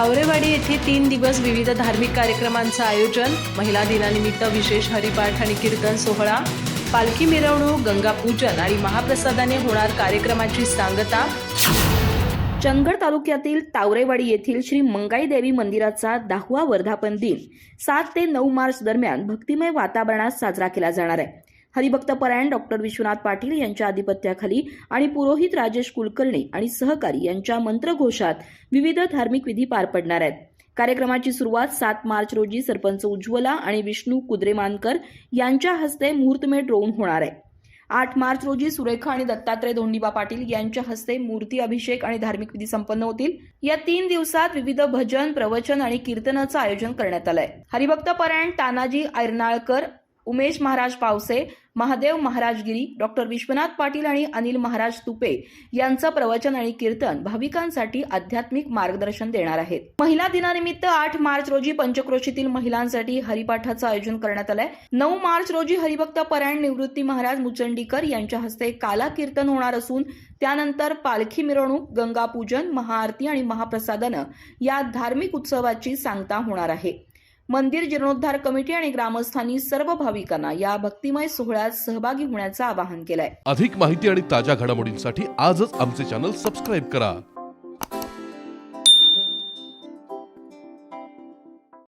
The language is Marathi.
तावरेवाडी येथे तीन दिवस विविध धार्मिक कार्यक्रमांचं आयोजन महिला दिनानिमित्त विशेष हरिपाठ आणि कीर्तन सोहळा पालखी मिरवणूक गंगापूजन आणि महाप्रसादाने होणार कार्यक्रमाची सांगता. चंदगड तालुक्यातील तावरेवाडी येथील श्री मंगाई देवी मंदिराचा दहावा वर्धापन दिन सात ते नऊ मार्च दरम्यान भक्तिमय वातावरणात साजरा केला जाणार आहे. हरिभक्त परायण डॉक्टर विश्वनाथ पाटील यांच्या आधिपत्याखाली आणि पुरोहित राजेश कुलकर्णी आणि सहकारी यांच्या मंत्रघोषात विविध धार्मिक विधी पार पडणार आहेत. कार्यक्रमाची सुरुवात सात मार्च रोजी सरपंच उज्ज्वला आणि विष्णू कुद्रेमानकर यांच्या हस्ते मुहूर्तमेढ रोवून होणार आहे. आठ मार्च रोजी सुरेखा आणि दत्तात्रय धोंडीबा पाटील यांच्या हस्ते मूर्ती अभिषेक आणि धार्मिक विधी संपन्न होतील. या तीन दिवसात विविध भजन प्रवचन आणि कीर्तनाचं आयोजन करण्यात आलंय. हरिभक्त परायण तानाजी ऐरनाळकर उमेश महाराज पावसे महादेव महाराज गिरी डॉक्टर विश्वनाथ पाटील आणि अनिल महाराज तुपे यांचं प्रवचन आणि कीर्तन भाविकांसाठी आध्यात्मिक मार्गदर्शन देणार आहेत. महिला दिनानिमित्त आठ मार्च रोजी पंचक्रोशीतील महिलांसाठी हरिपाठाचं आयोजन करण्यात आलंय. नऊ मार्च रोजी हरिभक्त परायण निवृत्ती महाराज मुचंडीकर यांच्या हस्ते काला कीर्तन होणार असून त्यानंतर पालखी मिरवणूक गंगापूजन महाआरती आणि महाप्रसादानं या धार्मिक उत्सवाची सांगता होणार आहे. मंदिर जीर्णोद्धार कमिटी आणि ग्रामस्थांनी सर्व भाविकांना या भक्तिमय सोहळ्यात सहभागी होण्याचं आवाहन केलंय. अधिक माहिती आणि ताज्या घडामोडींसाठी आजच आमचे चॅनल सबस्क्राईब करा.